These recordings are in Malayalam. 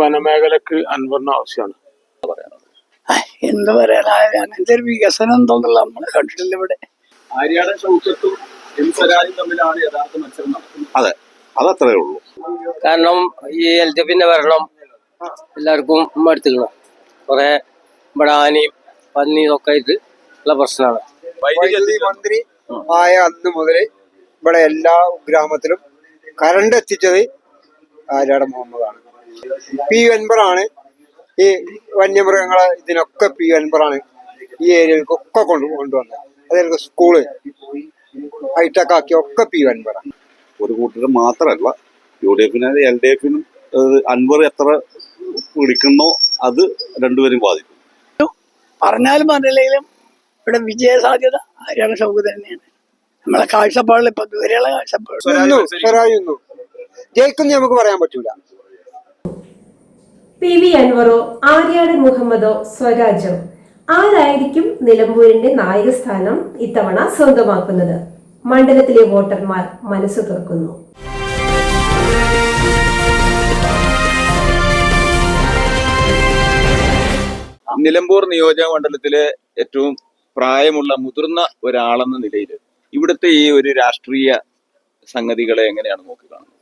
വനമേഖലക്ക് അൻവറിന് ആവശ്യമാണ്. എന്ത് പറയാനാ? അങ്ങനത്തെ ഒരു വികസനം എന്തോന്നുള്ള നമ്മൾ കണ്ടിട്ടില്ല ഇവിടെ. ആര്യാടൻ ഷൗക്കത്തും എം സ്വരാജും തമ്മിലാണ് യഥാർത്ഥ മത്സരം നടക്കുന്നത്. അതത്രേ ഉള്ളൂ. കാരണം ഈ എൽ ഡി എഫിന്റെ ഭരണം എല്ലാവർക്കും മടുത്തിക്കണം കുറെ ഇവിടെ ആനയും പന്നിയും ഒക്കെ ആയിട്ട് ഉള്ള പ്രശ്നമാണ്. വൈദ്യുതി വൈദ്യുതി മന്ത്രി ആയ അന്ന് മുതൽ ഇവിടെ എല്ലാ ഗ്രാമത്തിലും കറണ്ട് എത്തിച്ചത് ആര്യാടൻ മുഹമ്മദാണ്. പി വെൻപറാണ് ഈ വന്യമൃഗങ്ങളെ ഇതിനൊക്കെ പി വെൻപറാണ് ഈ ഏരിയയിലേക്കൊക്കെ കൊണ്ട് കൊണ്ടുവന്നത്. അതായത് സ്കൂൾ ഹൈടെക് ആക്കി ഒക്കെ പി അൻവറാണ്. ഒരു കൂട്ടർ മാത്രമല്ല യു ഡി എഫിനും എൽ ഡി എഫിനും അൻവർ എത്ര പിടിക്കുന്നോ അത് രണ്ടുപേരും ബാധിക്കും. പറഞ്ഞാലും പറഞ്ഞില്ലെങ്കിലും ഇവിടെ വിജയ സാധ്യത ഹരിയാണ ഷൗക്കത്ത് തന്നെയാണ്. നമ്മളെ കാഴ്ചപ്പാടിൽ ഇപ്പൊ ദൂരെയുള്ള കാഴ്ചപ്പാട്. ജയിക്കുന്നു ജയിക്കും നമുക്ക് പറയാൻ പറ്റൂല. പി വി അൻവറോ ആര്യാടൻ മുഹമ്മദോ സ്വരാജോ ആരായിരിക്കും നിലമ്പൂരിന്റെ നായകസ്ഥാനം ഇത്തവണ സ്വന്തമാക്കുന്നത്? മണ്ഡലത്തിലെ വോട്ടർമാർ മനസ്സ് തുറക്കുന്നു. നിലമ്പൂർ നിയോജക മണ്ഡലത്തിലെ ഏറ്റവും പ്രായമുള്ള മുതിർന്ന ഒരാളെന്ന നിലയിൽ ഇവിടുത്തെ ഈ ഒരു രാഷ്ട്രീയ സംഗതികളെ എങ്ങനെയാണ് നോക്കിക്കാണുന്നത്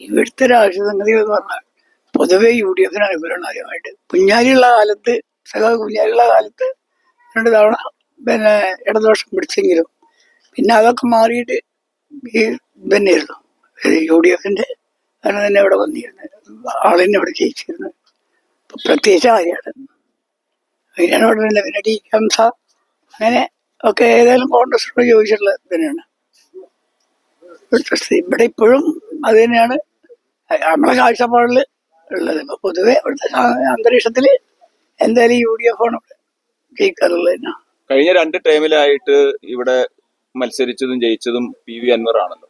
ഇവിടുത്തെ രാഷ്ട്രീയ സംഗതികൾ എന്ന് പറഞ്ഞാൽ പൊതുവെ യു ഡി എഫിന് അനുകൂലമാണ് ആദ്യമായിട്ട്. കുഞ്ഞാലിയുള്ള കാലത്ത് സഖാവ് കുഞ്ഞാലിയുള്ള കാലത്ത് രണ്ട് തവണ പിന്നെ ഇടതുപക്ഷം പിടിച്ചെങ്കിലും പിന്നെ അതൊക്കെ മാറിയിട്ട് ഈ തന്നെയായിരുന്നു യു ഡി എഫിന്റെ അങ്ങനെ തന്നെ ഇവിടെ വന്നിരുന്നത്. ആളിനെ ഇവിടെ ജയിച്ചിരുന്നത്. ഇപ്പൊ പ്രത്യേകിച്ച് ആര്യാണ്. അങ്ങനെയാണ് ഇവിടെ തന്നെ പിന്നെ ഡി ഹംസ അങ്ങനെ ഒക്കെ ഏതായാലും കോൺഗ്രസിനോട് ചോദിച്ചിട്ടുള്ളത് തന്നെയാണ് ഇവിടെ ഇപ്പോഴും അത് തന്നെയാണ്. നമ്മളെ കാഴ്ചപ്പാടിൽ ഉള്ളത്. ഇപ്പൊ പൊതുവെ ഇവിടുത്തെ അന്തരീക്ഷത്തിൽ അന്തരീക്ഷത്തിൽ എന്തായാലും യു ഡി എഫ് ആണ് ഇവിടെ തന്നെ. കഴിഞ്ഞ രണ്ട് ടൈമിലായിട്ട് ഇവിടെ മത്സരിച്ചതും ജയിച്ചതും പി വി അൻവർ ആണല്ലോ.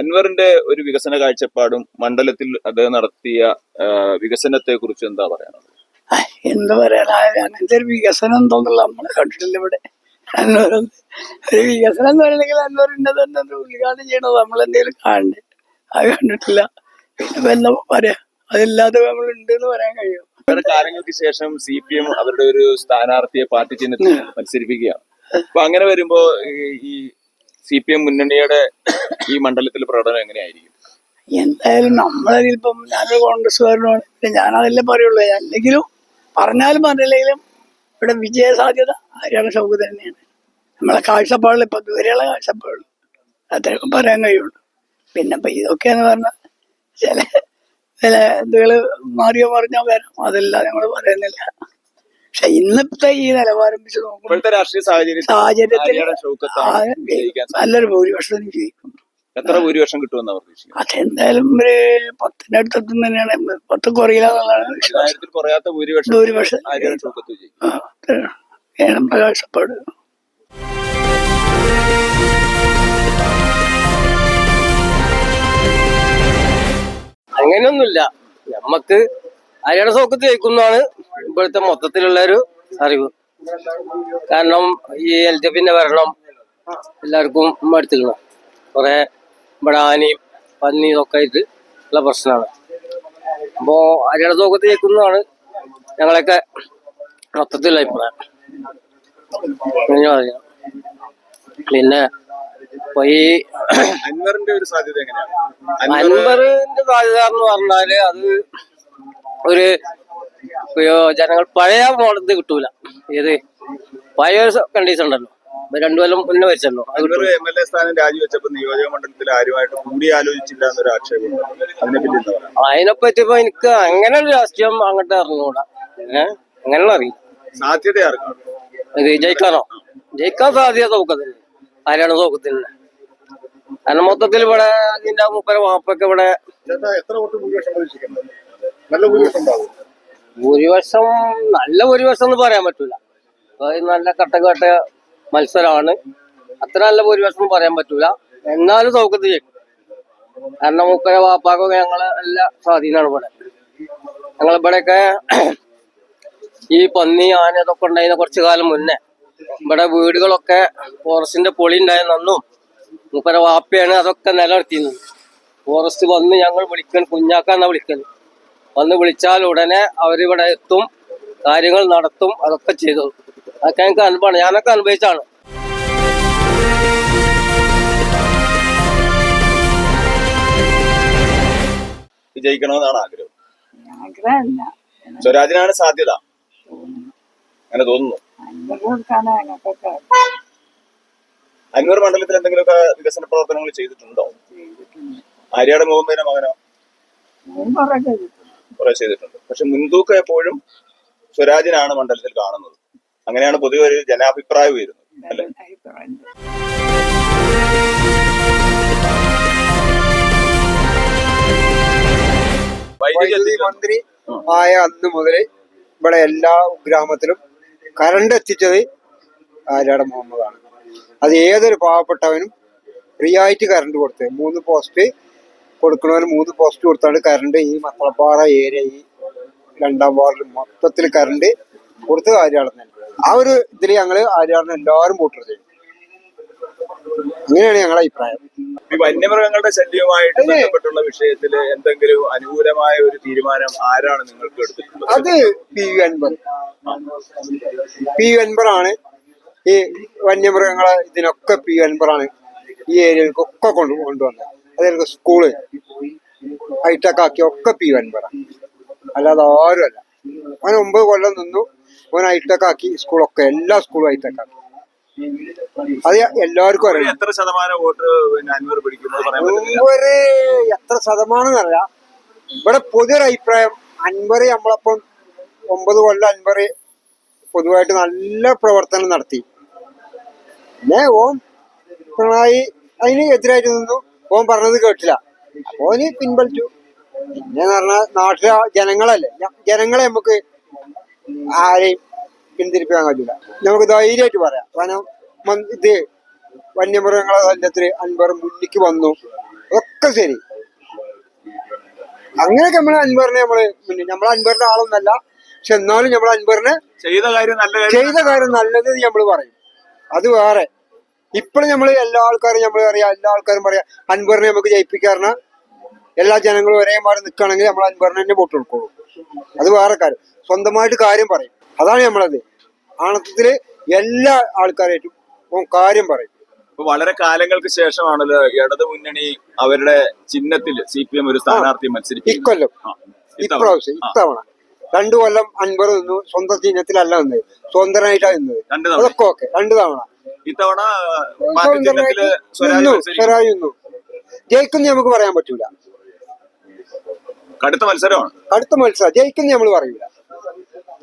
അൻവറിന്റെ ഒരു വികസന കാഴ്ചപ്പാടും മണ്ഡലത്തിൽ അദ്ദേഹം നടത്തിയ വികസനത്തെ കുറിച്ച് എന്താ പറയാനുള്ളത്? എന്താ പറയാനാ അങ്ങനത്തെ ഒരു വികസനം എന്തോന്നുള്ള നമ്മൾ കണ്ടിട്ടില്ല ഇവിടെ. അന്നൂരം ഒരു വികസനം എന്ന് പറയണെങ്കിൽ അൻവറിന്റെ തന്നെ ഉദ്ഘാടനം ചെയ്യണത് നമ്മൾ എന്തെങ്കിലും കാണണ്ടേ? അത് കണ്ടിട്ടില്ല. പിന്നെ എന്താ പറയാ അതില്ലാതെ നമ്മൾ ഉണ്ട് എന്ന് പറയാൻ കഴിയും. വേറെ കാലങ്ങൾക്ക് ശേഷം സി പി എം അവരുടെ ഒരു സ്ഥാനാർത്ഥിയെ പാർട്ടി ചിഹ്നത്തിൽ മത്സരിപ്പിക്കുകയാണ് അപ്പൊ അങ്ങനെ വരുമ്പോ ഈ- സി പി എം മുന്നണിയുടെ ഈ മണ്ഡലത്തിൽ പ്രകടനം എങ്ങനെയായിരിക്കും? എന്തായാലും നമ്മളതിലിപ്പം ഞാനൊരു കോൺഗ്രസ്സുകാരനാണ്. പിന്നെ ഞാനതല്ലേ പറയുള്ളൂ. അല്ലെങ്കിലും പറഞ്ഞാലും പറഞ്ഞില്ലെങ്കിലും ഇവിടെ വിജയ സാധ്യത ഹരിയാണ ഷൗക്കത്ത് തന്നെയാണ്. നമ്മളെ കാഴ്ചപ്പാടിൽ ഇപ്പൊ ദൂരെയുള്ള കാഴ്ചപ്പാടിൽ അത്രയൊക്കെ പറയാൻ കഴിയുള്ളൂ. പിന്നെ ഇതൊക്കെയെന്ന് പറഞ്ഞാൽ ചില ചില എന്തെങ്കിലും മാറിയോ മറിഞ്ഞോ വരാം. അതെല്ലാം നമ്മൾ പറയുന്നില്ല. പക്ഷെ ഇന്നത്തെ ഈ നിലവാരം വെച്ച് നോക്കുമ്പോൾ രാഷ്ട്രീയ സാഹചര്യത്തിൽ. നല്ലൊരു ഭൂരിപക്ഷം ജയിക്കും. എത്ര ഭൂരിപക്ഷം കിട്ടുമെന്ന് അതെന്തായാലും ഒരു പത്തിന്റെ അടുത്തെത്തും തന്നെയാണ്. പത്ത് കുറയില്ല എന്നുള്ളതാണ് വിശ്വാസം. പതിനായിരത്തിൽ കുറയാത്ത ഭൂരിപക്ഷം ഭൂരിപക്ഷം. പ്രകാശപ്പാട്. അങ്ങനെയൊന്നുമില്ല. നമ്മക്ക് അരിയുടെ സോക്കത്ത് ജയിക്കുന്നതാണ് ഇപ്പോഴത്തെ മൊത്തത്തിലുള്ള ഒരു അറിവ്. കാരണം ഈ എൽ ഡി എഫിന്റെ ഭരണം എല്ലാവർക്കും മടുത്തിക്കണം കുറെ ഇവിടെ ആനയും പന്നിയും ഒക്കെ ആയിട്ട് ഉള്ള പ്രശ്നമാണ്. അപ്പോ അരിയുടെ സോക്കത്ത് ജയിക്കുന്നതാണ് ഞങ്ങളൊക്കെ മൊത്തത്തിലുള്ള അഭിപ്രായം പിന്നെ ഇപ്പൊ ഈ അൻവറിന്റെ ഒരു സാധ്യത എങ്ങനെയാണ്? അൻവറിന്റെ സാധ്യത എന്ന് പറഞ്ഞാൽ അത് ഒരു ജനങ്ങൾ പഴയ മോഡത്ത് കിട്ടൂല. ഏത്? പഴയ ഒരു കണ്ടീഷൻ ഉണ്ടല്ലോ. രണ്ടു കൊല്ലം മുന്നേ വെച്ചല്ലോ. എം എൽ എ സ്ഥാനം രാജിവെച്ചപ്പോ നിയോജക മണ്ഡലത്തിൽ ആരുമായിട്ട് കൂടി ആലോചിച്ചില്ല എന്നൊരു ആക്ഷേപം അതിനെപ്പറ്റി ഇപ്പൊ എനിക്ക് അങ്ങനെ ഒരു രാഷ്ട്രീയം അങ്ങോട്ട് അറിഞ്ഞുകൂടാ. ഏഹ് അങ്ങനെ അറിയാം സാധ്യത ആർക്കാണ് ജയിക്കാനോ? ജയിക്കാൻ സാധ്യത നോക്കത്തില്ല ആരാണ് നോക്കത്തില്ല കാരണം മൊത്തത്തിൽ ഇവിടെ നിന്റെ മുപ്പര വാപ്പൊക്കെ ഇവിടെ ഭൂരിപക്ഷം നല്ല ഭൂരിപക്ഷം നല്ല എന്ന് പറയാൻ പറ്റൂല. നല്ല കട്ടകട്ട മത്സരമാണ് അത്ര നല്ല ഭൂരിപക്ഷം പറയാൻ പറ്റൂല. എന്നാലും സൗകര്യം ചെയ്യും കാരണം മുപ്പര വാപ്പാക്കൊക്കെ ഞങ്ങൾ എല്ലാ സ്വാധീനമാണ് ഇവിടെ. ഞങ്ങളിവിടെയൊക്കെ ഈ പന്നി ആന ഇതൊക്കെ ഉണ്ടായിരുന്ന കുറച്ചു കാലം മുന്നേ ഇവിടെ വീടുകളൊക്കെ ഫോറസ്റ്റിന്റെ പൊളി ഉണ്ടായിരുന്നു മുപ്പര വാപ്പയാണ് അതൊക്കെ നിലനിർത്തിയിരുന്നത് ഫോറസ്റ്റ് വന്ന് ഞങ്ങൾ വിളിക്കാൻ കുഞ്ഞാക്കാന്നാ വിളിക്കുന്നത്. വന്ന് വിളിച്ചാൽ ഉടനെ അവരിവിടെ എത്തും കാര്യങ്ങൾ നടത്തും അതൊക്കെ ചെയ്തു. അതൊക്കെ ഞങ്ങൾക്ക് അനുഭവമാണ്. ഞാനൊക്കെ അനുഭവിച്ചാണ് വിജയിക്കണമെന്നാണ് ആഗ്രഹം. സ്വരാജിനാണ് സാധ്യത. അങ്ങനെ തോന്നുന്നു. അൻപത് കൊടുക്കാനാ ഞങ്ങൾക്കൊക്കെ അൻവർ മണ്ഡലത്തിൽ എന്തെങ്കിലുമൊക്കെ വികസന പ്രവർത്തനങ്ങൾ ചെയ്തിട്ടുണ്ടോ? ആര്യാട് മുഹമ്മദിന്റെ മകനോ? കുറെ ചെയ്തിട്ടുണ്ട്. പക്ഷെ മുൻതൂക്കം എപ്പോഴും സ്വരാജിനാണ് മണ്ഡലത്തിൽ കാണുന്നത്. അങ്ങനെയാണ് പൊതുവെ ഒരു ജനാഭിപ്രായം വരുന്നത് അല്ലെ? വൈദ്യുതി വൈദ്യുതി മന്ത്രി ആയ അന്ന് മുതൽ ഇവിടെ എല്ലാ ഗ്രാമത്തിലും കറണ്ട് എത്തിച്ചത് ആര്യാട മുഹമ്മദാണ്. അത് ഏതൊരു പാവപ്പെട്ടവനും ഫ്രീ ആയിട്ട് കറണ്ട് കൊടുത്തത് മൂന്ന് പോസ്റ്റ് കൊടുക്കണവന് മൂന്ന് പോസ്റ്റ് കൊടുത്താണ് കറണ്ട് ഈ മത്തളപ്പാറ ഏരിയ ഈ രണ്ടാം വാർഡിൽ മൊത്തത്തിൽ കറണ്ട് കൊടുത്തത് ആര്യാടൻ തന്നെ. ആ ഒരു ഇതിൽ ഞങ്ങൾ ആര്യാടനെ എല്ലാവരും വോട്ട് അങ്ങനെയാണ് ഞങ്ങളുടെ അഭിപ്രായം. ഈ വന്യമൃഗങ്ങളുടെ ശല്യവുമായിട്ട് ബന്ധപ്പെട്ടുള്ള വിഷയത്തിൽ എന്തെങ്കിലും അനുകൂലമായ ഒരു തീരുമാനം ആരാണ് നിങ്ങൾക്ക് എടുത്തിട്ടുള്ളത്? അത് പി യു പി യു ഈ വന്യമൃഗങ്ങളെ ഇതിനൊക്കെ പി യു അൻപറാണ് ഈ ഒക്കെ കൊണ്ടു കൊണ്ടുവന്നത്. അതായത് സ്കൂൾ ഹൈടെക് ആക്കി ഒക്കെ പി യു അല്ലാതെ ആരും അല്ല അവൻ ഒമ്പത് കൊല്ലം നിന്നു. അവൻ ഹൈടെക് ആക്കി സ്കൂളൊക്കെ എല്ലാ സ്കൂളും ഹൈടെക് ആക്കി. അത് എല്ലാവർക്കും അറിയാം. എത്ര ശതമാനം വോട്ട് പിന്നെ അൻവർ പറ്റില്ല എത്ര ശതമാനം എന്നറിയാം. ഇവിടെ പൊതുവൊരു അഭിപ്രായം അൻവറി നമ്മളപ്പം ഒമ്പത് കൊല്ലം അൻവർ പൊതുവായിട്ട് നല്ല പ്രവർത്തനം നടത്തി. പിന്നെ ഓം പിണറായി അതിന് എതിരായിട്ട് നിന്നു. ഓം പറഞ്ഞത് കേട്ടില്ല. അപ്പൊ ഓന് പിൻവലിച്ചു പിന്നെ പറഞ്ഞാൽ നാട്ടിലെ ജനങ്ങളല്ലേ ജനങ്ങളെ നമുക്ക് ആരെയും പിന്തിരിപ്പിക്കാൻ കഴിയില്ല. നമുക്ക് ധൈര്യമായിട്ട് പറയാം. കാരണം ഇത് വന്യമൃഗങ്ങളെ ശല്യത്തിന് അൻവർ മുന്നിക്ക് വന്നു. ഒക്കെ ശരി. അങ്ങനെയൊക്കെ നമ്മൾ അൻവറിനെ നമ്മൾ പിന്നെ നമ്മൾ അൻവറിന്റെ ആളൊന്നല്ല. പക്ഷെ എന്നാലും നമ്മൾ അൻവറിനെ ചെയ്ത കാര്യം നല്ല ചെയ്ത കാര്യം നല്ലത് നമ്മൾ പറയും. അത് വേറെ. ഇപ്പോഴും നമ്മൾ എല്ലാ ആൾക്കാരും നമ്മൾ അറിയാം എല്ലാ ആൾക്കാരും പറയാം അൻവറിനെ നമുക്ക് ജയിപ്പിക്കാറിന് എല്ലാ ജനങ്ങളും ഒരേ മാറി നിൽക്കുകയാണെങ്കിൽ നമ്മൾ അൻവറിനെ തന്നെ വോട്ട് കൊടുക്കുള്ളൂ. അത് വേറെ കാര്യം. സ്വന്തമായിട്ട് കാര്യം പറയും. അതാണ് നമ്മളത്. ആണത്തത്തിൽ എല്ലാ ആൾക്കാരായിട്ടും ഓൻ കാര്യം പറയും. ഇപ്പൊ വളരെ കാലങ്ങൾക്ക് ശേഷമാണല്ലോ ഇടതു മുന്നണി അവരുടെ ചിഹ്നത്തിൽ സി പി എം ഒരു സ്ഥാനാർത്ഥി മത്സരിക്കും ഇക്കൊല്ലം. ഇപ്രാവശ്യം ഇത്തവണ. രണ്ടു കൊല്ലം അൻപർ നിന്നു സ്വന്തം ചിഹ്നത്തിലല്ല നിന്നത്. സ്വന്തനായിട്ടാണ് നിന്നത്. രണ്ട് തവണ. അതൊക്കെ ഓക്കെ. രണ്ടു തവണ. ഇത്തവണ പാർട്ടി ചിഹ്നത്തിൽ സ്വരാജ് നിന്നു. മത്സരിക്കും സ്വരാജ് നിന്നു. ജയിക്കുന്ന നമുക്ക് പറയാൻ പറ്റൂല. കടുത്ത മത്സരമാണ്. അടുത്ത മത്സരം. ജയിക്കുന്ന നമ്മൾ പറയൂല.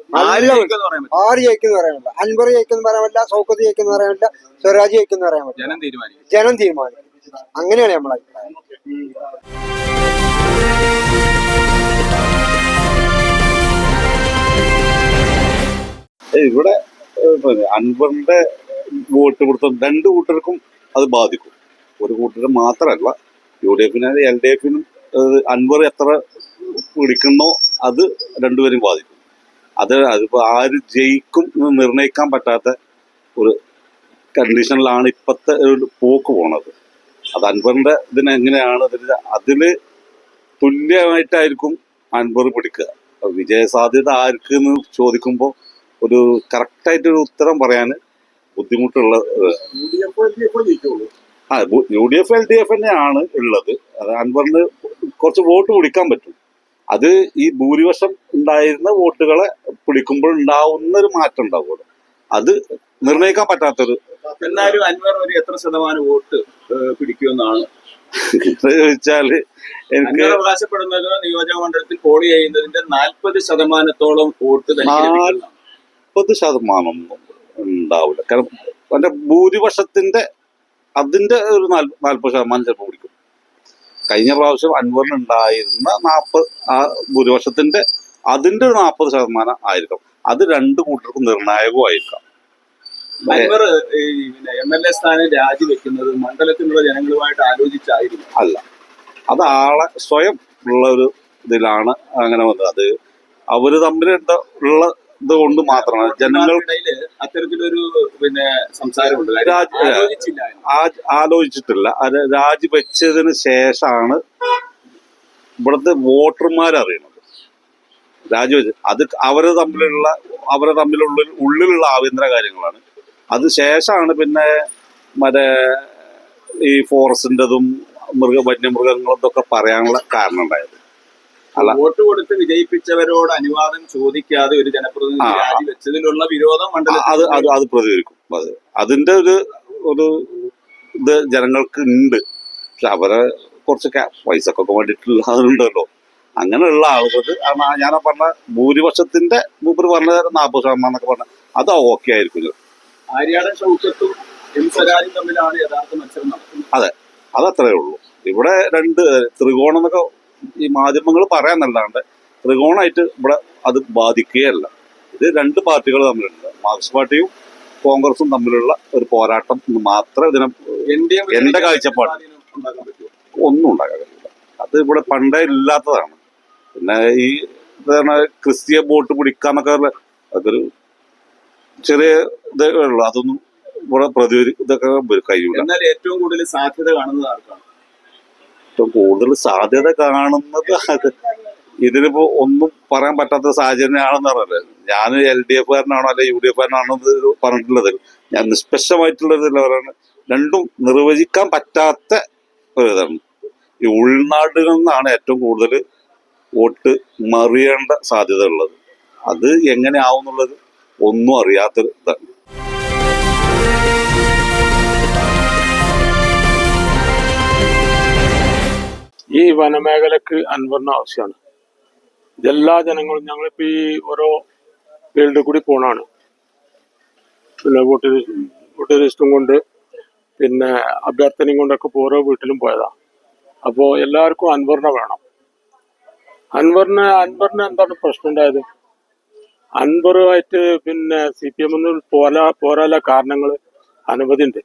ആര് ജയിക്കുമെന്ന് പറയാൻ പറ്റില്ല. ആര് ജയിക്കുന്ന പറയാൻ പറ്റില്ല. അൻപർ ജയിക്കുന്ന പറയാൻ പറ്റില്ല. സൗക്കത്ത് ജയിക്കുന്ന പറയാൻ പറ്റില്ല. സ്വരാജ് ജയിക്കുന്ന പറയാൻ പറ്റില്ല. ജനം തീരുമാനിക്കും. ജനം തീരുമാനിക്കും. അങ്ങനെയാണ് നമ്മളെ അഭിപ്രായം. ഏയ് ഇവിടെ ഏഹ്, പിന്നെ അൻവറിന്റെ വോട്ട് കൊടുത്ത രണ്ട് കൂട്ടർക്കും അത് ബാധിക്കും. ഒരു കൂട്ടർ മാത്രമല്ല യു ഡി എഫിനും എൽ ഡി എഫിനും അൻവർ എത്ര പിടിക്കുന്നോ അത് രണ്ടുപേരും ബാധിക്കും. അത് അതിപ്പോ ആര് ജയിക്കും എന്ന് നിർണയിക്കാൻ പറ്റാത്ത ഒരു കണ്ടീഷനിലാണ് ഇപ്പോഴത്തെ ഒരു പോക്ക് പോണത്. അത് അൻവറിന്റെ ഇതിന് എങ്ങനെയാണ് അതിൽ തുല്യമായിട്ടായിരിക്കും അൻവർ പിടിക്കുക. വിജയസാധ്യത ആർക്ക് എന്ന് ചോദിക്കുമ്പോൾ ഒരു കറക്റ്റായിട്ടൊരു ഉത്തരം പറയാൻ ബുദ്ധിമുട്ടുള്ള ആ U D F L D F തന്നെയാണ് ഉള്ളത്. അത് അൻവറിന് കുറച്ച് വോട്ട് പിടിക്കാൻ പറ്റും. അത് ഈ ഭൂരിപക്ഷം ഉണ്ടായിരുന്ന വോട്ടുകളെ പിടിക്കുമ്പോൾ ഉണ്ടാവുന്ന ഒരു മാറ്റം ഉണ്ടാവുക അത് നിർണയിക്കാൻ പറ്റാത്തൊരു എന്നാലും അൻവർ ഒരു എത്ര ശതമാനം വോട്ട് പിടിക്കുമെന്നാണ്. ചോദിച്ചാൽ എനിക്ക് അവകാശപ്പെടുന്നത് നിയോജക മണ്ഡലത്തിൽ പോൾ ചെയ്യുന്നതിന്റെ നാൽപ്പത് ശതമാനത്തോളം വോട്ട് നാൽപ്പത് ശതമാനം ഉണ്ടാവില്ല. കാരണം അതിന്റെ ഭൂരിപക്ഷത്തിന്റെ അതിന്റെ ഒരു നാൽപ്പത് ശതമാനം ചിലപ്പോൾ പിടിക്കും. കഴിഞ്ഞ പ്രാവശ്യം അൻവറിനുണ്ടായിരുന്ന നാൽപ്പത് ആ ഭൂരിപക്ഷത്തിന്റെ അതിന്റെ ഒരു നാൽപ്പത് ശതമാനം ആയിരിക്കും. അത് രണ്ട് കൂട്ടർക്കും നിർണായകമായിരിക്കാം. അൻവർ ഈ പിന്നെ എം എൽ എ സ്ഥാനം രാജിവെക്കുന്നത് മണ്ഡലത്തിലുള്ള ജനങ്ങളുമായിട്ട് ആലോചിച്ചായിരുന്നു. അല്ല അത് ആളെ സ്വയം ഉള്ള ഒരു ഇതിലാണ് അങ്ങനെ വന്നത്. അത് അവർ തമ്മിൽ ഉള്ള ഇത് കൊണ്ട് മാത്രമാണ്. ജനങ്ങൾ അത്തരത്തിലൊരു പിന്നെ സംസാരമുണ്ട്. ആലോചിച്ചിട്ടില്ല. അത് രാജിവെച്ചതിന് ശേഷമാണ് ഇവിടുത്തെ വോട്ടർമാർ അറിയുന്നത് രാജിവെച്ച് അത് അവർ തമ്മിലുള്ള അവരെ തമ്മിലുള്ള ഉള്ളിലുള്ള ആഭ്യന്തര കാര്യങ്ങളാണ്. അത് ശേഷമാണ് പിന്നെ മറ്റേ ഈ ഫോറസ്റ്റിന്റെതും മൃഗ വന്യമൃഗങ്ങളും ഇതൊക്കെ പറയാനുള്ള കാരണം ഉണ്ടായത്. വോട്ട് കൊടുത്ത് വിജയിപ്പിച്ചവരോട് അനുവാദം ചോദിക്കാതെ ഒരു ജനപ്രതിനിധി. രാജിവെച്ചതിലുള്ള വിരോധം അത് അത് അത് പ്രതികരിക്കും. അത് അതിന്റെ ഒരു ഒരു ഇത് ജനങ്ങൾക്ക് ഉണ്ട്. പക്ഷെ അവരെ കുറച്ച് പൈസ പൈസക്കൊക്കെ വേണ്ടിയിട്ടുള്ള അതുണ്ടല്ലോ അങ്ങനെയുള്ള ആളുകൾക്ക് ഞാൻ പറഞ്ഞ ഭൂരിപക്ഷത്തിന്റെ മൂപ്പർ പറഞ്ഞ നാൽപ്പത് ശതമാനം എന്നൊക്കെ പറഞ്ഞ അത് ഓക്കെ ആയിരിക്കും. ആര്യാടൻ ഷൗക്കത്തും എം സ്വരാജും തമ്മിലാണ് യഥാർത്ഥ മത്സരം നടക്കുന്നത്. അതത്രേ ഉള്ളൂ. ഇവിടെ രണ്ട് ത്രികോണം എന്നൊക്കെ ഈ മാധ്യമങ്ങൾ പറയാന്നല്ലാണ്ട് ത്രികോണമായിട്ട് ഇവിടെ അത് ബാധിക്കുകയല്ല. ഇത് രണ്ട് പാർട്ടികൾ തമ്മിലുണ്ട്. മാർക്സ് പാർട്ടിയും കോൺഗ്രസും തമ്മിലുള്ള ഒരു പോരാട്ടം എന്ന് മാത്രം ഇതിനെ എന്റെ കാഴ്ചപ്പാട്. ഒന്നും ഉണ്ടാക്കാൻ കഴിയില്ല അത് ഇവിടെ പണ്ടേ ഇല്ലാത്തതാണ്. പിന്നെ ഈ എന്താണ് ക്രിസ്തീയ ബോട്ട് പിടിക്കാന്നൊക്കെ അതൊരു ചെറിയ ഇതേ ഉള്ളൂ. അതൊന്നും ഇവിടെ പ്രതികരി ഇതൊക്കെ കഴിയില്ല എന്നാൽ ഏറ്റവും കൂടുതൽ സാധ്യത കാണുന്നത് ആർക്കാണ്? ഏറ്റവും കൂടുതൽ സാധ്യത കാണുന്നത് ഇതിനിപ്പോ ഒന്നും പറയാൻ പറ്റാത്ത സാഹചര്യമാണെന്ന് പറഞ്ഞത്. ഞാൻ എൽ ഡി എഫ് കാരനാണോ അല്ലെ യു ഡി എഫ് കാരനാണോ എന്ന് പറഞ്ഞിട്ടുള്ളത്. ഞാൻ നിഷ്പക്ഷമായിട്ടുള്ളതിൽ പറയുന്നത് രണ്ടും നിർവചിക്കാൻ പറ്റാത്ത ഒരു ഇതാണ് ഈ ഉൾനാടുകളിൽ നിന്നാണ് ഏറ്റവും കൂടുതൽ വോട്ട് മറിയേണ്ട സാധ്യത ഉള്ളത്. അത് എങ്ങനെ എന്നുള്ളത് ഒന്നും അറിയാത്തൊരു ഇതാണ്. ഈ വനമേഖലക്ക് അൻവറിന് ആവശ്യമാണ്. ഇതെല്ലാ ജനങ്ങളും ഞങ്ങളിപ്പോ ഈ ഓരോ ഫീൽഡിൽ കൂടി പോണാണ്. പിന്നെ വോട്ട് വോട്ട് രജിസ്റ്ററും കൊണ്ട് പിന്നെ അഭ്യർത്ഥനയും കൊണ്ടൊക്കെ ഓരോ വീട്ടിലും പോയതാ. അപ്പോ എല്ലാവർക്കും അൻവറിനെ വേണം. അൻവറിന് അൻവറിന് എന്താണ് പ്രശ്നം ഉണ്ടായത് അൻവറുമായിട്ട് പിന്നെ സി പി എം പോരാ പോരാല കാരണങ്ങൾ അനവധി ഉണ്ട്.